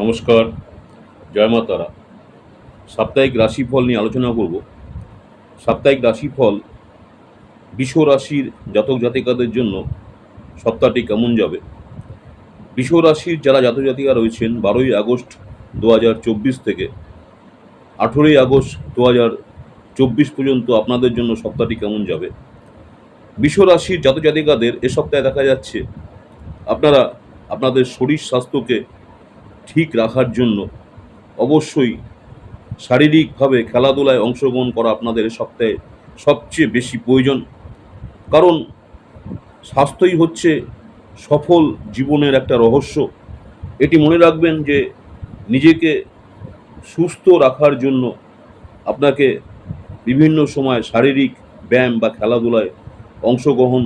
নমস্কার, জয় মা তারা। সাপ্তাহিক রাশিফল নিয়ে আলোচনা করব। সাপ্তাহিক রাশিফল বিশ্ব রাশির জাতক জাতিকাদের জন্য সপ্তাহটি কেমন যাবে? বিশ্ব রাশির যারা জাতক জাতিকা রয়েছেন, বারোই আগস্ট দু হাজার চব্বিশ থেকে আঠেরোই আগস্ট দু হাজার চব্বিশ পর্যন্ত আপনাদের জন্য সপ্তাহটি কেমন যাবে? বিশ্ব রাশির জাতক জাতিকাদের এ সপ্তাহে দেখা যাচ্ছে, আপনারা আপনাদের শরীর স্বাস্থ্যকে ঠিক রাখার জন্য অবশ্যই শারীরিকভাবে খেলাধুলায় অংশগ্রহণ করা আপনাদের সপ্তাহে সবচেয়ে বেশি প্রয়োজন। কারণ স্বাস্থ্যই হচ্ছে সফল জীবনের একটা রহস্য। এটি মনে রাখবেন যে নিজেকে সুস্থ রাখার জন্য আপনাকে বিভিন্ন সময় শারীরিক ব্যায়াম বা খেলাধুলায় অংশগ্রহণ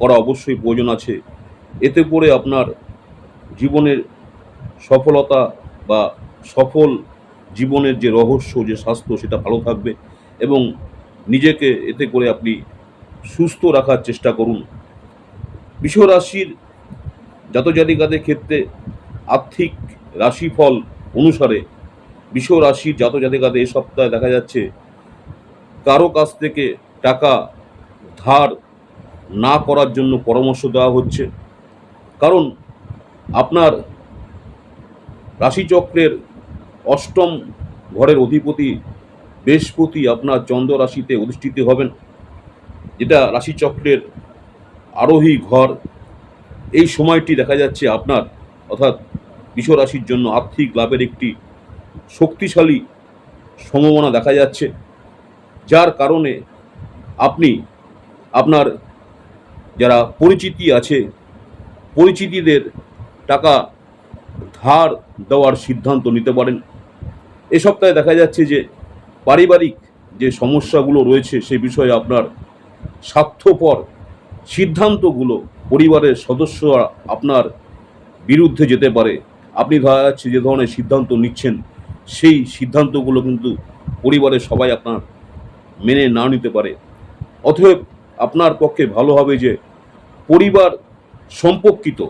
করা অবশ্যই প্রয়োজন আছে। এতে করে আপনার জীবনের সফলতা বা সফল জীবনের যে রহস্য, যে স্বাস্থ্য, সেটা ভালো থাকবে এবং নিজেকে এতে করে আপনি সুস্থ রাখার চেষ্টা করুন। রাশির জাতজাতিকাদের ক্ষেত্রে আর্থিক রাশিফল অনুসারে রাশির জাতজাতিকাদের এই সপ্তাহে দেখা যাচ্ছে কারও কাছ থেকে টাকা ধার না করার জন্য পরামর্শ দেওয়া হচ্ছে। কারণ আপনার রাশিচক্রের অষ্টম ঘরের অধিপতি বৃহস্পতি আপনার চন্দ্র রাশিতে অধিষ্ঠিত হবেন, যেটা রাশিচক্রের আরোহী ঘর। এই সময়টি দেখা যাচ্ছে আপনার, অর্থাৎ বিশ্ব রাশির জন্য আর্থিক লাভের একটি শক্তিশালী সম্ভাবনা দেখা যাচ্ছে, যার কারণে আপনি আপনার যারা পরিচিতি আছে, পরিচিতিদের টাকা ধার দেওয়ার সিদ্ধান্ত নিতে পারেন। এ সপ্তাহে দেখা যাচ্ছে যে পারিবারিক যে সমস্যাগুলো রয়েছে সে বিষয়ে আপনার স্বার্থপর সিদ্ধান্তগুলো পরিবারের সদস্যরা আপনার বিরুদ্ধে যেতে পারে। আপনি ধরা যাচ্ছে যে ধরনের সিদ্ধান্ত নিচ্ছেন, সেই সিদ্ধান্তগুলো কিন্তু পরিবারের সবাই আপনার মেনে না নিতে পারে। অতএব আপনার পক্ষে ভালো হবে যে পরিবার সম্পর্কিত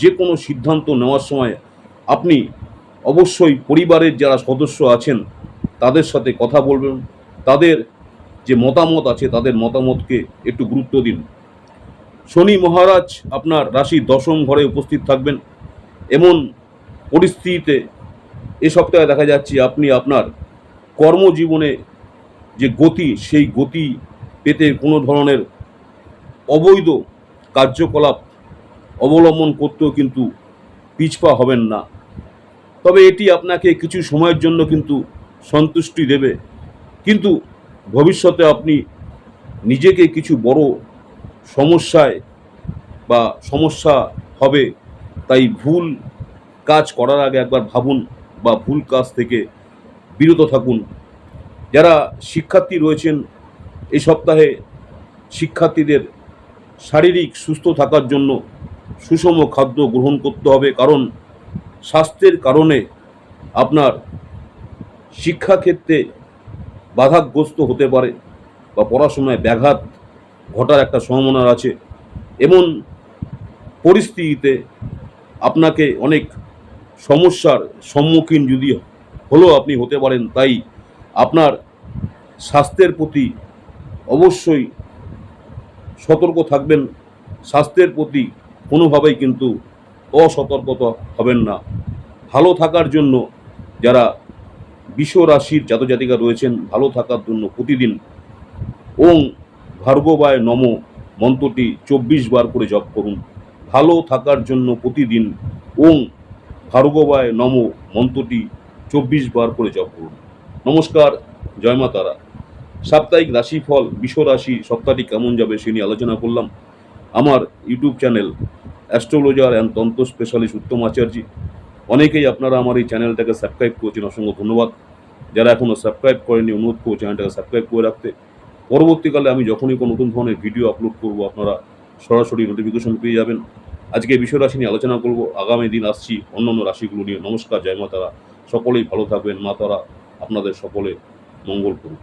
যে কোনো সিদ্ধান্ত নেওয়ার সময় আপনি অবশ্যই পরিবারের যারা সদস্য আছেন, তাদের সাথে কথা বলবেন। তাদের যে মতামত আছে, তাদের মতামতকে একটু গুরুত্ব দিন। শনি মহারাজ আপনার রাশির দশম ঘরে উপস্থিত থাকবেন। এমন পরিস্থিতিতে এ সপ্তাহে দেখা যাচ্ছে আপনি আপনার কর্মজীবনে যে গতি, সেই গতি পেতে কোনো ধরনের অবৈধ কার্যকলাপ অবলম্বন করতেও কিন্তু পিছপা হবেন না। তবে এটি আপনাকে কিছু সময়ের জন্য কিন্তু সন্তুষ্টি দেবে। কিন্তু ভবিষ্যতে আপনি নিজেকে কিছু বড় সমস্যায় বা সমস্যা হবে, তাই ভুল কাজ করার আগে একবার ভাবুন বা ভুল কাজ থেকে বিরত থাকুন। যারা শিক্ষার্থী রয়েছেন এই সপ্তাহে শিক্ষার্থীদের শারীরিক সুস্থ থাকার জন্য সুষম খাদ্য গ্রহণ করতে হবে। কারণ স্বাস্থ্যের কারণে আপনার শিক্ষাক্ষেত্রে বাধাগ্রস্ত হতে পারে বা পড়াশোনায় ব্যাঘাত ঘটার একটা সম্ভাবনা আছে। এমন পরিস্থিতিতে আপনাকে অনেক সমস্যার সম্মুখীন যদি হলেও আপনি হতে পারেন, তাই আপনার স্বাস্থ্যের প্রতি অবশ্যই সতর্ক থাকবেন। স্বাস্থ্যের প্রতি কোনোভাবেই কিন্তু অসতর্কতা হবেন না। ভালো থাকার জন্য যারা বিশ্ব রাশির জাতজাতিকা রয়েছেন, ভালো থাকার জন্য প্রতিদিন ওং ভার্গবায় নম মন্ত্রটি চব্বিশ বার করে জপ করুন। ভালো থাকার জন্য প্রতিদিন ওং ভার্গবায় নম মন্ত্রটি চব্বিশ বার করে জপ করুন। নমস্কার, জয় মা তারা। সাপ্তাহিক রাশিফল, বিশ্ব রাশি সপ্তাহটি কেমন যাবে সে নিয়ে আলোচনা করলাম। আমার YouTube channel astrologer and tantra specialist Uttam Acharya. অনেকেই আপনারা আমার এই চ্যানেলটাকে সাবস্ক্রাইব করেছেন, অসংখ্য ধন্যবাদ। যারা এখনও সাবস্ক্রাইব করেনি অনুরোধ করব চ্যানেলটাকে সাবস্ক্রাইব করে রাখতে। পরবর্তীকালে আমি যখনই কোনো নতুন ধরনের ভিডিও আপলোড করব, আপনারা সরাসরি নোটিফিকেশন পেয়ে যাবেন। আজকে বিষয় রাশি নিয়ে আলোচনা করব, আগামী দিন আসছি অন্য অন্য রাশিগুলো নিয়ে। নমস্কার, জয় মা তারা সকলেই ভালো থাকবেন, মা তারা আপনাদের সকলে মঙ্গল করুন